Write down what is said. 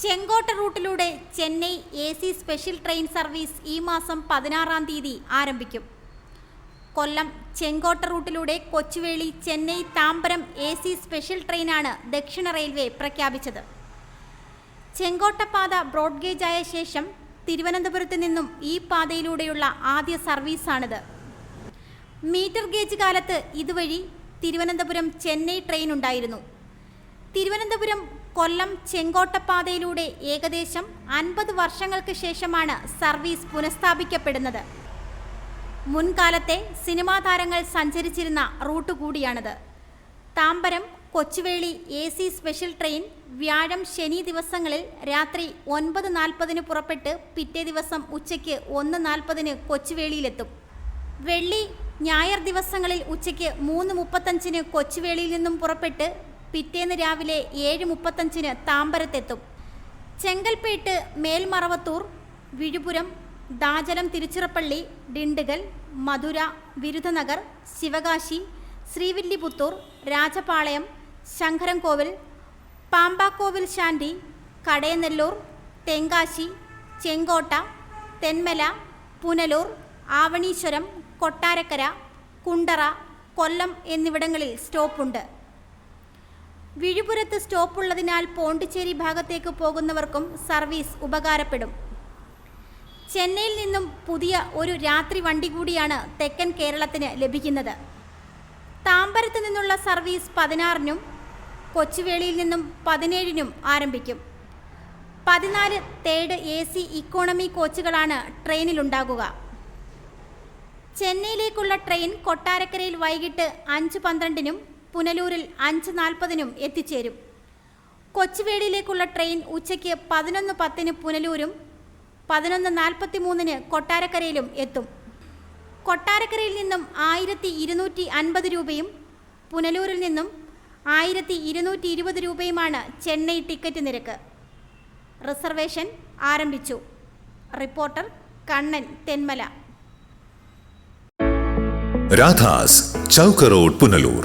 Chenkotta റൂട്ടിലൂടെ Chennai A C special train service ഈ മാസം പതിനാറാം തീയതി ആരംഭിക്കും. Kollam Chenkotta റൂട്ടിലൂടെ Kochuveli Chennai Tambaram A C special ട്രെയിനാണ് ദക്ഷിണ റെയിൽവേ പ്രഖ്യാപിച്ചത്. ചെങ്കോട്ടപ്പാത ബ്രോഡ്ഗേജ് ആയ ശേഷം തിരുവനന്തപുരത്ത് നിന്നും ഈ പാതയിലൂടെയുള്ള ആദ്യ സർവീസാണിത്. മീറ്റർ ഗേജ് കാലത്ത് ഇതുവഴി തിരുവനന്തപുരം ചെന്നൈ ട്രെയിൻ ഉണ്ടായിരുന്നു. തിരുവനന്തപുരം കൊല്ലം ചെങ്കോട്ടപ്പാതയിലൂടെ ഏകദേശം അൻപത് വർഷങ്ങൾക്ക് ശേഷമാണ് സർവീസ് പുനഃസ്ഥാപിക്കപ്പെടുന്നത്. മുൻകാലത്തെ സിനിമാ താരങ്ങൾ സഞ്ചരിച്ചിരുന്ന റൂട്ട് കൂടിയാണിത്. Tambaram Kochuveli A C special train വ്യാഴം ശനി ദിവസങ്ങളിൽ രാത്രി ഒൻപത് നാൽപ്പതിന് പുറപ്പെട്ട് പിറ്റേ ദിവസം ഉച്ചയ്ക്ക് ഒന്ന് നാൽപ്പതിന് കൊച്ചുവേളിയിലെത്തും. വെള്ളി ഞായർ ദിവസങ്ങളിൽ ഉച്ചയ്ക്ക് മൂന്ന് മുപ്പത്തഞ്ചിന് കൊച്ചുവേളിയിൽ നിന്നും പുറപ്പെട്ട് പിറ്റേന്ന് രാവിലെ ഏഴ് മുപ്പത്തഞ്ചിന് താമ്പരത്തെത്തും. ചെങ്കൽപ്പേട്ട് മേൽമറവത്തൂർ വിഴുപുരം ദാചലം തിരുച്ചിറപ്പള്ളി ഡിണ്ടുകൽ മധുര വിരുധനഗർ ശിവകാശി ശ്രീവില്ലിപുത്തൂർ രാജപാളയം ശങ്കരൻകോവിൽ പാമ്പാക്കോവിൽ ശാന്തി കടയനെല്ലൂർ തെങ്കാശി ചെങ്കോട്ട തെന്മല പുനലൂർ ആവണീശ്വരം കൊട്ടാരക്കര കുണ്ടറ കൊല്ലം എന്നിവിടങ്ങളിൽ സ്റ്റോപ്പുണ്ട്. വിഴുപുരത്ത് സ്റ്റോപ്പുള്ളതിനാൽ പോണ്ടിച്ചേരി ഭാഗത്തേക്ക് പോകുന്നവർക്കും സർവീസ് ഉപകാരപ്പെടും. ചെന്നൈയിൽ നിന്നും പുതിയ ഒരു രാത്രി വണ്ടി കൂടിയാണ് തെക്കൻ കേരളത്തിന് ലഭിക്കുന്നത്. താമ്പരത്ത് നിന്നുള്ള സർവീസ് പതിനാറിനും കൊച്ചുവേളിയിൽ നിന്നും പതിനേഴിനും ആരംഭിക്കും. പതിനാല് തേർഡ് എ സി ഇക്കോണമി കോച്ചുകളാണ് ട്രെയിനിലുണ്ടാകുക. ചെന്നൈയിലേക്കുള്ള ട്രെയിൻ കൊട്ടാരക്കരയിൽ വൈകിട്ട് അഞ്ച് പന്ത്രണ്ടിനും പുനലൂരിൽ അഞ്ച് നാൽപ്പതിനും എത്തിച്ചേരും. കൊച്ചുവേളിയിലേക്കുള്ള ട്രെയിൻ ഉച്ചയ്ക്ക് പതിനൊന്ന് പത്തിന് പുനലൂരും പതിനൊന്ന് നാൽപ്പത്തി മൂന്നിന് കൊട്ടാരക്കരയിലും എത്തും. കൊട്ടാരക്കരയിൽ നിന്നും ആയിരത്തി ഇരുന്നൂറ്റി അൻപത് രൂപയും പുനലൂരിൽ നിന്നും ആയിരത്തി ഇരുന്നൂറ്റി ഇരുപത് രൂപയുമാണ് ചെന്നൈ ടിക്കറ്റ് നിരക്ക്. റിസർവേഷൻ ആരംഭിച്ചു. റിപ്പോർട്ടർ കണ്ണൻ തെന്മല. രാധാസ് ചൗക്കറോഡ് പുനലൂർ.